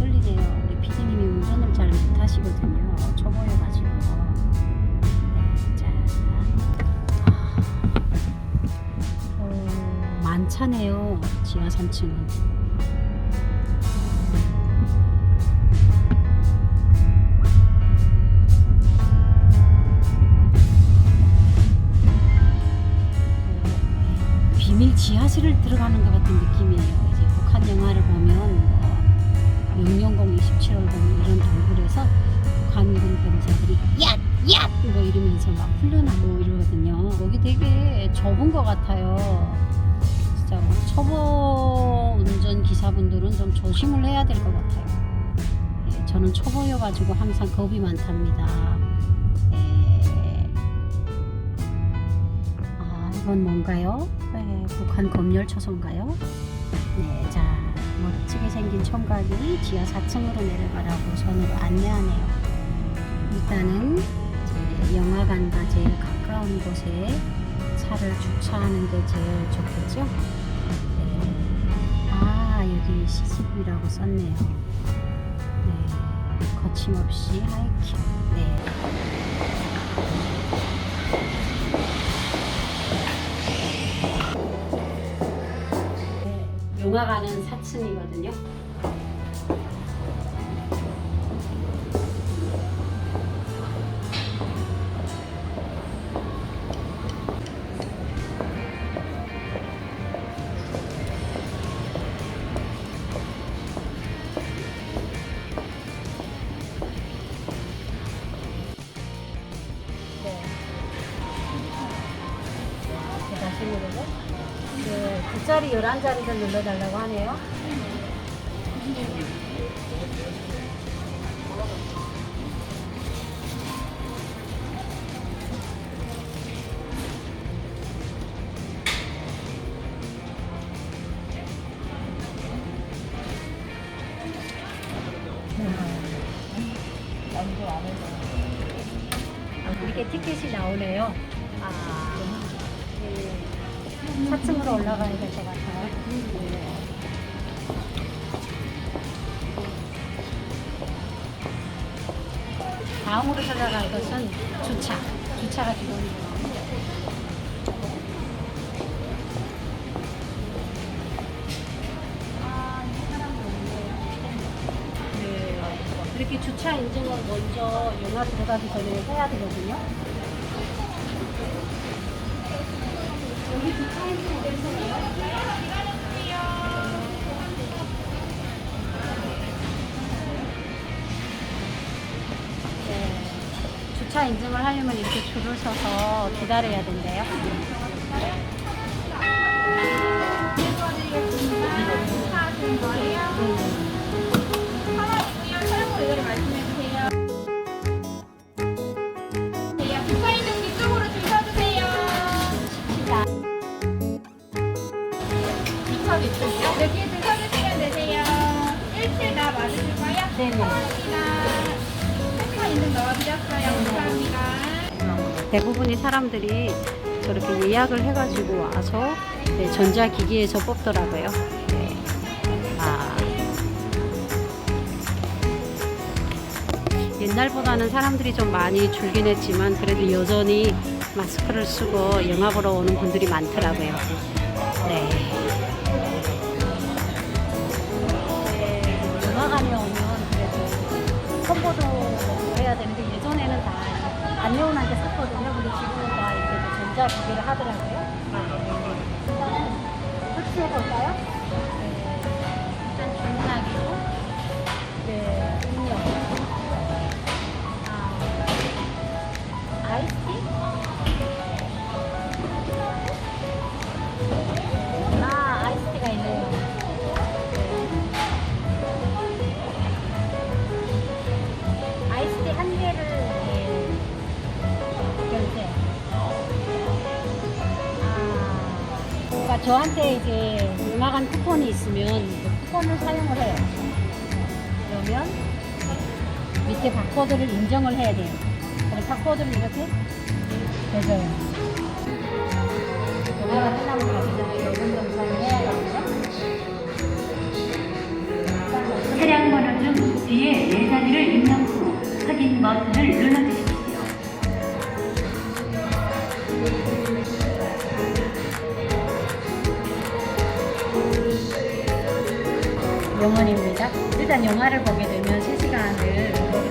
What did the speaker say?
쏠리네요. 우리 피디님이 운전을 잘 못하시거든요. 초보여가지고. 네, 자. 어, 많잖아요. 지하 3층은. 비밀 지하실을 들어가는 것 같은 느낌이에요. 이제 북한 영화를 보면 영영공 27월 보면 이런 얼굴에서 북한군 병사들이 얏! 얏! 뭐 이러면서 막 훈련하고 이러거든요. 여기 되게 좁은 것 같아요. 진짜 초보 운전 기사분들은 좀 조심을 해야 될 것 같아요. 예, 저는 초보여가지고 항상 겁이 많답니다. 예. 아, 이건 뭔가요? 네, 북한 검열 초소인가요? 네, 자, 멋지게 생긴 총각이 지하 4층으로 내려가라고 손으로 안내하네요. 일단은 영화관과 제일 가까운 곳에 차를 주차하는 게 제일 좋겠죠? 네. 아, 여기 CCTV라고 썼네요. 네, 거침없이 하이킹. 네. 네, 영화관은 4층이거든요. 10자리, 11자리를 눌러달라고 하네요. 음. 아, 이렇게 티켓이 나오네요. 아. 4층으로 올라가야 될 것 같아요. 네. 다음으로 찾아갈 것은 주차. 주차가 기본이에요. 네. 이렇게 주차 인증을 먼저 영화 들어가기 전에 해야 되거든요. 주차 인증 어디서요? 네. 주차 인증을 하려면 이렇게 줄을 서서 기다려야 된대요. 네네. 대부분의 사람들이 저렇게 예약을 해가지고 와서 네, 전자기기에서 뽑더라고요. 네. 아. 옛날보다는 사람들이 좀 많이 줄긴 했지만 그래도 여전히 마스크를 쓰고 영화 보러 오는 분들이 많더라고요. 네. 네, 이렇게 전자기기를 하더라고요. 일단은 설치해 볼까요? 저한테 이제 음악한 쿠폰이 있으면 그 쿠폰을 사용을 해요. 그러면 밑에 바코드를 인정을 해야 돼요. 그럼 바코드를 이렇게 대줘요. 영화가 끝나면 가기 전에 요금 정산을 해야 하거든요. 차량 번호 중 뒤에 예산위를 입력 후 확인 버튼을 눌러주십시 영원입니다. 일단 영화를 보게 되면 3시간을